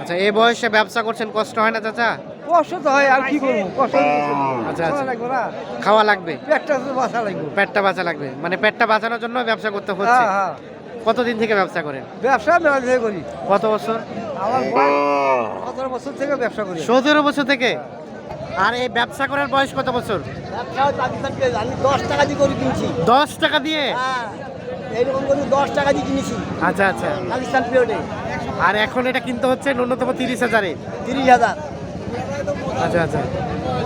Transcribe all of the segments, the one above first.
আচ্ছা এই বয়সে ব্যবসা করছেন কষ্ট হয় না চাচা? কষ্ট তো হয় আর কি করব? কষ্ট আচ্ছা, আচ্ছা। লাগবে না। খাওয়া লাগবে? পেটটা তো বাঁচা লাগবে। পেটটা বাঁচা লাগবে। মানে পেটটা বাঁচানোর জন্য ব্যবসা করতে হচ্ছে? হ্যাঁ হ্যাঁ। কতদিন থেকে ব্যবসা করেন? ব্যবসা মেলা থেকে করি। কত বছর? আমার সতেরো বছর থেকে ব্যবসা করি। সতেরো বছর থেকে? আর এই ব্যবসা করার বয়স কত বছর? আমি দশ টাকা দিয়ে করে কিনছি। দশ টাকা দিয়ে? হ্যাঁ এইরকম করে দশ টাকা দিয়ে কিনেছি। আচ্ছা আচ্ছা। পাকিস্তান পেঁয়াজে আর এখন এটা কিনতে হচ্ছে ন্যূনতম তিরিশ হাজারে। তিরিশ হাজার। আচ্ছা আচ্ছা।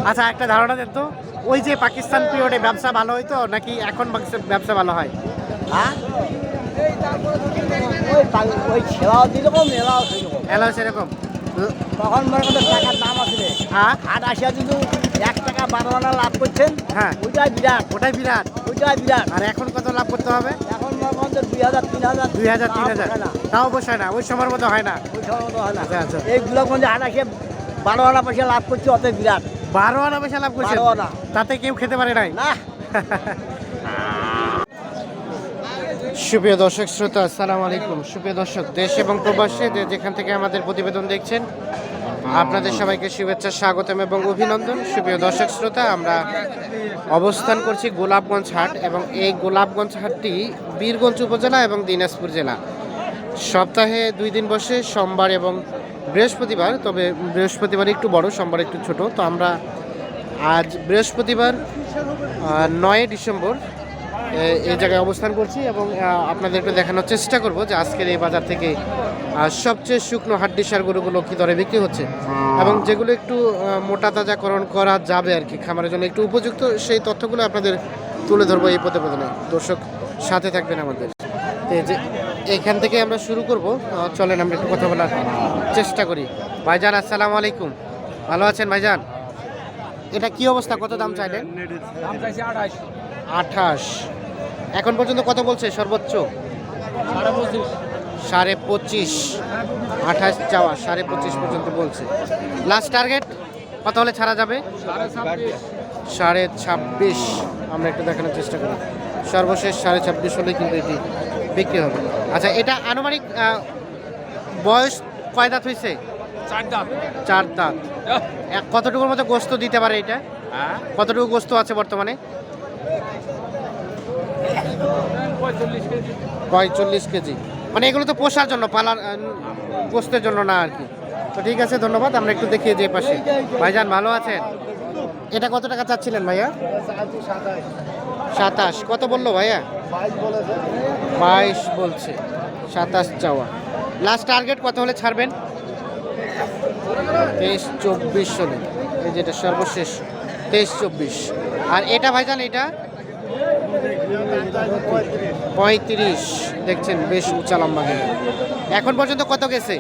আচ্ছা একটা ধারণা দেন তো। ওই যে পাকিস্তান পিরিয়ডে ব্যবসা ভালো হইতো নাকি এখন ব্যবসা ভালো হয়? হ্যাঁ? ওই মেলাও সেরকম। তখন মনে টাকার দাম হ্যাঁ? আট আসিয়া যদি এক টাকা বারো আনা লাভ করছেন হ্যাঁ। ওইটাই বিরাট। ওটাই বিরাট। বিরাট। আর এখন কত লাভ করতে হবে? এখন দুই হাজার তিন হাজার। দুই হাজার তিন হাজার। তাও বসায় না ওই সময়ের মতো হয় না। ওই সময় মতো হয় না। আচ্ছা আচ্ছা। বারো আনা পয়সা লাভ করছে অত বিরাট। বারো আনা পয়সা লাভ করছে? তাতে কেউ খেতে পারে নাই? না। সুপ্রিয় দর্শক শ্রোতা আসসালামু আলাইকুম। সুপ্রিয় দর্শক দেশ এবং প্রবাসে যেখান থেকে আমাদের প্রতিবেদন দেখছেন আপনাদের সবাইকে শুভেচ্ছা, স্বাগতম এবং অভিনন্দন। সুপ্রিয় দর্শক শ্রোতা, আমরা অবস্থান করছি গোলাপগঞ্জ হাট এবং এই গোলাপগঞ্জ হাটটি বীরগঞ্জ উপজেলা এবং দিনাজপুর জেলা। সপ্তাহে দুই দিন বসে, সোমবার এবং বৃহস্পতিবার, তবে বৃহস্পতিবার একটু বড়, সোমবার একটু ছোট। তো আমরা আজ বৃহস্পতিবার নয় ডিসেম্বর এই জায়গায় অবস্থান করছি এবং আপনাদেরকে দেখানোর চেষ্টা করব যে আজকের এই বাজার থেকে সবচেয়ে শুকনো হাড্ডি সার গরুগুলো কী দরে বিক্রি হচ্ছে? এবং যেগুলো একটু মোটা তাজাকরণ করা যাবে আর কি খামারের জন্য একটু উপযুক্ত সেই তথ্যগুলো আপনাদের তুলে ধরবো এই প্রতিবেদনে। দর্শক সাথে থাকবেন আমাদের। এই যে এখান থেকে আমরা শুরু করব। চলেন আমরা একটু কথা বলার চেষ্টা করি। ভাইজান আসসালামু আলাইকুম। ভালো আছেন ভাইজান? এটা কি অবস্থা? কত দাম চাইলেন? আঠাশ। এখন পর্যন্ত কত বলছে সর্বোচ্চ? সাড়ে পঁচিশ। আঠাশ চাওয়া সাড়ে পঁচিশ পর্যন্ত বলছে। লাস্ট টার্গেট কত হলে ছাড়া যাবে? সাড়ে ছাব্বিশ। আমরা একটু দেখানোর চেষ্টা করি। সর্বশেষ সাড়ে ছাব্বিশ হলে কিন্তু এটি বিক্রি হবে। আচ্ছা এটা আনুমানিক বয়স কয় দাঁত হয়েছে চার দাঁত। এক- কতটুকুর মতো গোস্ত দিতে পারে এটা? কতটুকু গোস্ত আছে বর্তমানে? পঁয়তাল্লিশ কেজি। মানে এগুলো তো পোষার জন্য, পালার গোস্তের জন্য না আর কি। তো ঠিক আছে, ধন্যবাদ। আমরা একটু দেখিয়ে যে পাশে। ভাইজান, ভালো আছেন? এটা কত টাকা চাচ্ছিলেন ভাইয়া? সাতাশ। কত বলল ভাইয়া? বাইশ বলছে। সাতাশ চাওয়া। লাস্ট টার্গেট কত হলে ছাড়বেন? তেইশ, চব্বিশ হলে। এই যেটা সর্বশেষ। তেইশ, চব্বিশ। আর এটা ভাইজান, এটা? পঁয়ত্রিশ। দেখছেন, বেশ উঁচা লম্বা কিন্তু এখন পর্যন্ত কত গেছে?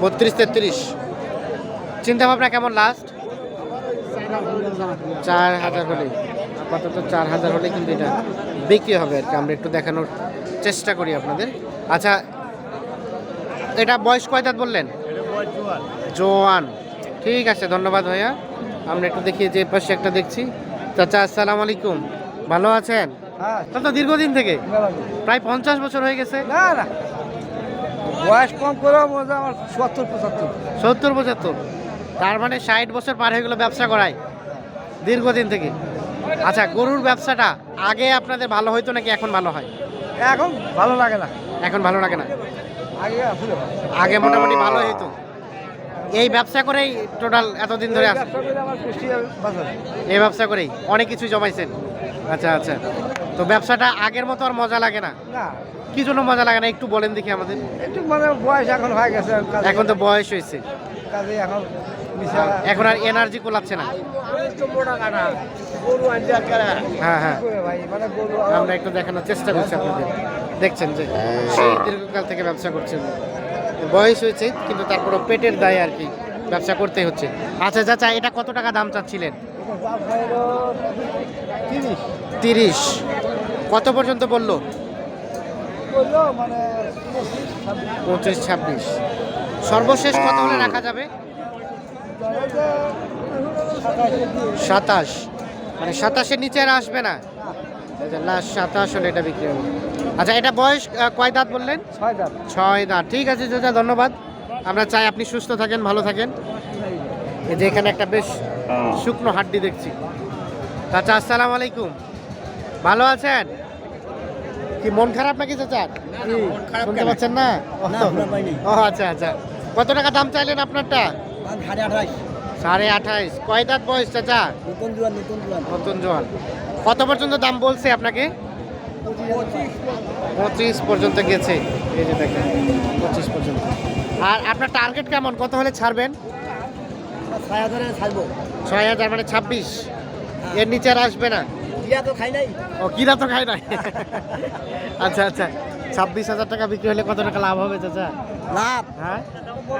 বত্রিশ, তেত্রিশ। চিন্তা ভাবনা কেমন লাস্ট চার হাজার হলে। আপাতত চার হাজার হলে কিন্তু এটা বিক্রি হবে আর কি। আমরা একটু দেখানোর চেষ্টা করি আপনাদের। আচ্ছা এটা বয়স কয় দাঁত বললেন? জোয়ান। ঠিক আছে, ধন্যবাদ ভাইয়া। আমরা একটু দেখি যে পাশে একটা দেখছি। চাচা, আসসালামু আলাইকুম। ভালো আছেন? হ্যাঁ। তো দীর্ঘদিন থেকে। প্রায় পঞ্চাশ বছর হয়ে গেছে। না না। বয়স কম করে আমার সত্তর পঁচাত্তর। সত্তর পঁচাত্তর। তার মানে ষাট বছর পার হয়ে গেলো ব্যবসা করায়। দীর্ঘদিন থেকে। আচ্ছা গরুর ব্যবসাটা আগে আপনাদের ভালো হইতো নাকি এখন ভালো হয়? এখন ভালো লাগে না। এখন ভালো লাগে না? আগে আগে মোটামুটি ভালো হইতো। এই ব্যবসা করেই টোটাল এতদিন ধরে আছে এই ব্যবসা করেই অনেক কিছু জমাইছেন। আচ্ছা আচ্ছা। তো ব্যবসাটা আগের মতো আর মজা লাগে না? না। কি জন্য মজা লাগে না? একটু বলেন দেখি আমাদের। একটু মানে বয়স এখন হয়ে গেছে এখন তো বয়স হয়েছে। কাজে এখন এখন আর এনার্জি কোলাচ্ছে না? হ্যাঁ হ্যাঁ। ভাই আমরা একটু দেখানোর চেষ্টা করছি আপনাদের। দেখছেন যে সেই দীর্ঘকাল থেকে ব্যবসা করছেন। বয়স হয়েছে কিন্তু তারপরে পেটের দায় আর কি ব্যবসা করতে হচ্ছে। আচ্ছা চাচা এটা কত টাকা দাম চাচ্ছিলেন? তিরিশ। কত পর্যন্ত বলল? বলল মানে পঁচিশ, ছাব্বিশ। সর্বশেষ কত হলে রাখা যাবে। সাতাশ। মানে সাতাশের নিচে আর আসবে না? লাস্ট সাতাশ হলে এটা বিক্রি হবে। আচ্ছা এটা বয়স কয় দাঁত বললেন? ছয় দাম ছয় দাঁত। ঠিক আছে চাচা ধন্যবাদ। আমরা চাই আপনি সুস্থ থাকেন ভালো থাকেন। এই যে এখানে একটা বেশ শুকনো হাড্ডি দেখছি। চাচা আসসালামু আলাইকুম। ভালো আছেন? কি মন খারাপ নাকি চাচা? শুনতে পাচ্ছেন না? ও, আচ্ছা আচ্ছা। কত টাকা দাম চাইলেন আপনারটা? সাড়ে সাড়ে আঠাইশ কয় দাঁত বয়স চাচা? নতুন জোয়ান নতুন জোয়ান। নতুন জোয়ান। কত পর্যন্ত দাম বলছে আপনাকে? পঁচিশ। পর্যন্ত গেছে। এই যে দেখেন পঁচিশ পর্যন্ত। আর আপনার টার্গেট কেমন? কত হলে ছাড়বেন? ছয় হাজারে ছাড়বো। ছয় হাজার মানে ছাব্বিশ। এর নিচে আর আসবে না? বিয়া তো খাই নাই। ও কিনা তো খাই নাই। আচ্ছা আচ্ছা। ছাব্বিশ হাজার টাকা বিক্রি হলে কত টাকা লাভ হবে চাচা? লাভ? হ্যাঁ?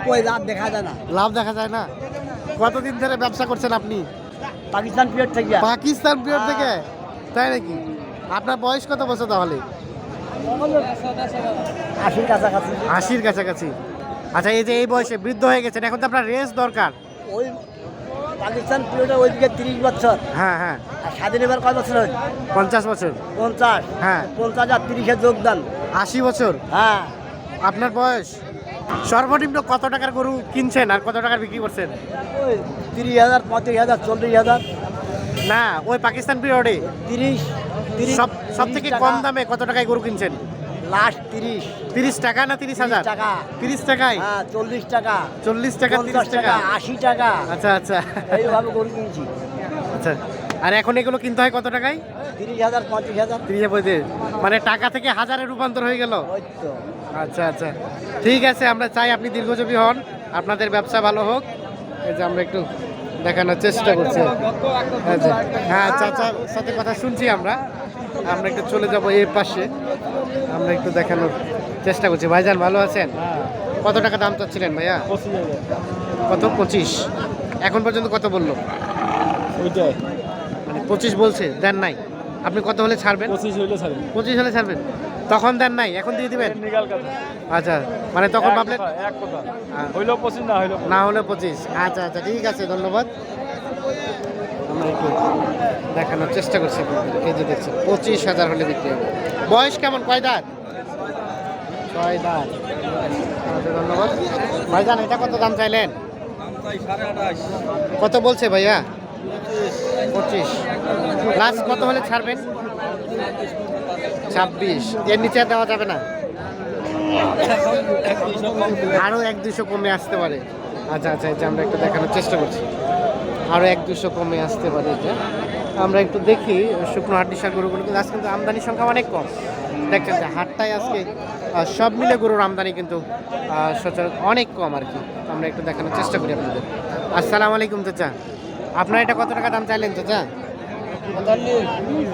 কই লাভ দেখা যায় না। লাভ দেখা যায় না? কতদিন ধরে ব্যবসা করছেন আপনি? পাকিস্তান পিরিয়ড থেকে। পাকিস্তান পিরিয়ড থেকে? তাই নাকি? আপনার বয়স কত বছর তাহলে? আশির কাছাকাছি। আশির কাছাকাছি। আচ্ছা এই যে এই বয়সে বৃদ্ধ হয়ে গেছেন এখন তো আপনার রেস দরকার। ওই পাকিস্তান পিরিয়ডে ওইদিকে তিরিশ বছর। হ্যাঁ হ্যাঁ। আর স্বাধীন এবার কয় বছর হল পঞ্চাশ বছর। পঞ্চাশ। হ্যাঁ। পঞ্চাশ আর তিরিশের যোগদান। আশি বছর? হ্যাঁ। আপনার বয়স? সর্বনিম্ন কত টাকার গরু কিনছেন আর কত টাকার বিক্রি করছেন? ওই তিরিশ হাজার পঁয়ত্রিশ হাজার চল্লিশ হাজার। না ওই পাকিস্তান পিরিয়ডে তিরিশ তিরিশ সব সব থেকে কম দামে কত টাকায় গরু কিনছেন? লাস্ট তিরিশ। তিরিশ টাকা না তিরিশ হাজার? টাকা। তিরিশ টাকায়? হ্যাঁ চল্লিশ টাকা। চল্লিশ টাকা তিরিশ টাকা আশি টাকা। আচ্ছা আচ্ছা। এইভাবে গরু কিনছি। আচ্ছা। আর এখন এগুলো কিনতে হয় কত টাকায়? তিরিশ হাজার পঁয়ত্রিশ হাজার। তিরিশ পঁয়ত্রিশ। মানে টাকা থেকে হাজারে রূপান্তর হয়ে গেল? আচ্ছা আচ্ছা। ঠিক আছে আমরা চাই আপনি দীর্ঘজীবী হন। আপনাদের ব্যবসা ভালো হোক। এই যে আমরা একটু দেখানোর চেষ্টা করছি। হ্যাঁ চাচার সাথে কথা শুনছি আমরা। আমরা একটু চলে যাব এর পাশে। আমরা একটু দেখানোর চেষ্টা করছি। ভাইজান ভালো আছেন? কত টাকা দাম চাচ্ছিলেন ভাইয়া? কত? পঁচিশ। এখন পর্যন্ত কত বলল? ওইটাই। মানে পঁচিশ বলছে দেন নাই। আপনি কত হলে ছাড়বেন? পঁচিশ হইলে ছাড়ি পঁচিশ হলে ছাড়বেন। তখন দেন নাই এখন দিয়ে দিবেন? আচ্ছা মানে তখন ভাবলেন হ্যাঁ। পঁচিশ না হলে পঁচিশ। আচ্ছা আচ্ছা ঠিক আছে ধন্যবাদ। একটু দেখানোর চেষ্টা করছি। এই যে দেখছি পঁচিশ হাজার হলে বিক্রি হবে। বয়স কেমন? কয় দাঁত ছয় দাঁত ধন্যবাদ। ভাইজান, এটা কত দাম চাইলেন? কত বলছে ভাইয়া? পঁচিশ। লাস্ট কত হলে ছাড়বেন? ছাব্বিশ। এর নিচে দেওয়া যাবে না? আরও এক দুশো কমে আসতে পারে। আচ্ছা আচ্ছা এটা আমরা একটু দেখানোর চেষ্টা করছি। আরও এক দুশো কমে আসতে পারে এটা। আমরা একটু দেখি শুকনো হাড্ডি শাক গরুগুলো কিন্তু আজকে কিন্তু আমদানির সংখ্যা অনেক কম। দেখছেন যে হাটটায় আজকে সব মিলে গরুর আমদানি কিন্তু সচরাচর অনেক কম আর কি। আমরা একটু দেখানোর চেষ্টা করি আপনাদের। আসসালামু আলাইকুম চাচা। আপনার এটা কত টাকা দাম চাইলেন চাচা?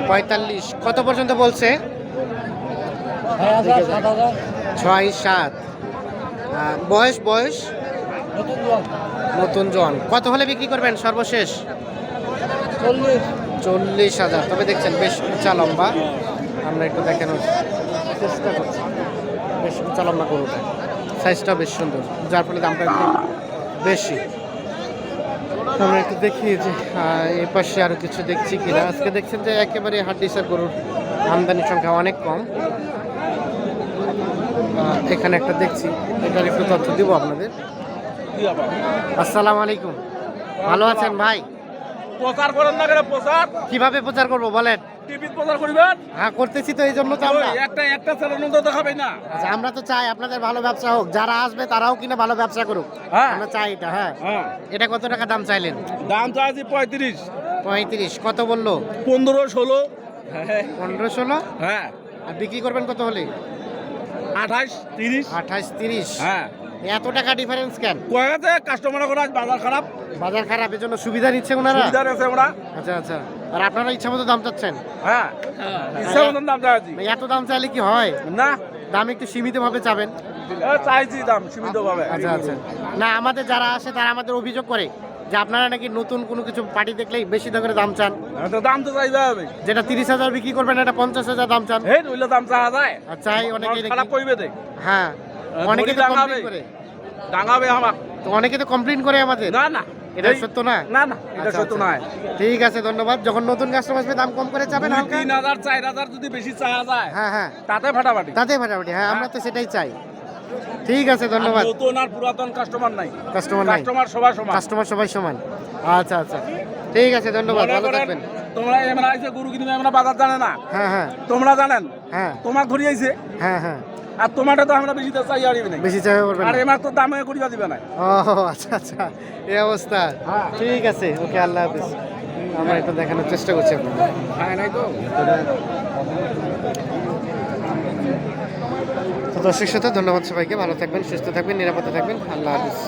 পঁয়তাল্লিশ। কত পর্যন্ত বলছে? ছয় সাত বয়স বয়স? নতুন জন কত হলে বিক্রি করবেন সর্বশেষ? চল্লিশ। হাজার। তবে দেখছেন বেশ উঁচা লম্বা। আমরা একটু দেখানোর চেষ্টা করছি। বেশ উঁচা লম্বা গরুটা। সাইজটা বেশ সুন্দর। যার ফলে দামটা একটু বেশি। আমরা একটু দেখি যে এই পাশে আরও কিছু দেখছি কিনা। আজকে দেখছেন যে একেবারে হাড্ডিসার গরুর আমদানির সংখ্যা অনেক কম। এখানে একটা দেখছি। এটার একটু তথ্য দিব আপনাদের। আসসালামু আলাইকুম। ভালো আছেন ভাই? প্রচার করেন না কেন প্রচার? কীভাবে প্রচার করব বলেন? প্রচার করবেন? হ্যাঁ করতেছি তো এই জন্য তো আমরা একটা একটা চ্যানেল তো দেখাবে না। আচ্ছা আমরা তো চাই আপনাদের ভালো ব্যবসা হোক। যারা আসবে তারাও কিনা ভালো ব্যবসা করুক। হ্যাঁ। আমরা চাই এটা হ্যাঁ। হ্যাঁ। এটা কত টাকা দাম চাইলেন? দাম চাইছি পঁয়ত্রিশ। পঁয়ত্রিশ কত বলল? পনেরো ষোলো। পনেরো ষোলো? হ্যাঁ। আর বিক্রি করবেন কত হলে? আঠাশ তিরিশ। আঠাশ তিরিশ। হ্যাঁ। এত টাকা ডিফারেন্স কেন? কয়ে কাস্টমার করে আজ বাজার খারাপ। বাজার খারাপ এর জন্য সুবিধা নিচ্ছে ওনারা? সুবিধা রয়েছে ওরা। আচ্ছা আচ্ছা। আর আপনারা ইচ্ছা মতো দাম চাচ্ছেন? হ্যাঁ ইচ্ছা মতন দাম চাইছি এত দাম চাইলে কি হয়? না। দাম একটু সীমিত ভাবে চাবেন চাইছি দাম সীমিত ভাবে আচ্ছা আচ্ছা। না আমাদের যারা আসে তারা আমাদের অভিযোগ করে যে আপনারা নাকি নতুন কোনো কিছু পার্টি দেখলেই বেশি করে দাম চান। হ্যাঁ, তো দাম তো চাইতে হবে। যেটা তিরিশ হাজার বিক্রি করবেন এটা পঞ্চাশ হাজার দাম চান। হে নইলে দাম চাওয়া যায়। আর চাই অনেকে খারাপ করবে দেখ হ্যাঁ হ্যাঁ, অনেকে তো কমপ্লেন করে। ডাঙাবে আমার। তো অনেকে তো কমপ্লেন করে আমাদের। না না। এটা সত্য না? না না এটা আচ্ছা, সত্য আচ্ছা। নয়। ঠিক আছে ধন্যবাদ। যখন নতুন কাস্টমার আসবে দাম কম করে যাবেন হালকা? যদি বেশি চাওয়া যায় হ্যাঁ হ্যাঁ। তাতে ফাটাফাটি। তাতে ফাটাফাটি হ্যাঁ আমরা তো সেটাই চাই। ঠিক আছে ধন্যবাদ। আর নতুন আর পুরাতন কাস্টমার নাই। কাস্টমার নাই। কাস্টমার সমান। কাস্টমার সবাই সমান। আচ্ছা আচ্ছা। ঠিক আছে ধন্যবাদ। ভালো থাকবেন। তোমরা এমন আইছে গরু কিনবে এমন বাজার জানে না। হ্যাঁ হ্যাঁ। তোমরা জানেন? হ্যাঁ। তোমার আইছে। হ্যাঁ হ্যাঁ। আর তোমারটা তো আমরা বেশি চাই আর না বেশি চাই আর। এমার তো দামে করিয়া দিবে না। ও আচ্ছা আচ্ছা। এই অবস্থা। ঠিক আছে ওকে আল্লাহ হাফিজ। আমরা একটু দেখানোর চেষ্টা করছি আপনাদের। হ্যাঁ নাই তো। তো দর্শক শ্রোতা ধন্যবাদ সবাইকে। ভালো থাকবেন সুস্থ থাকবেন নিরাপদে থাকবেন। আল্লাহ হাফিজ।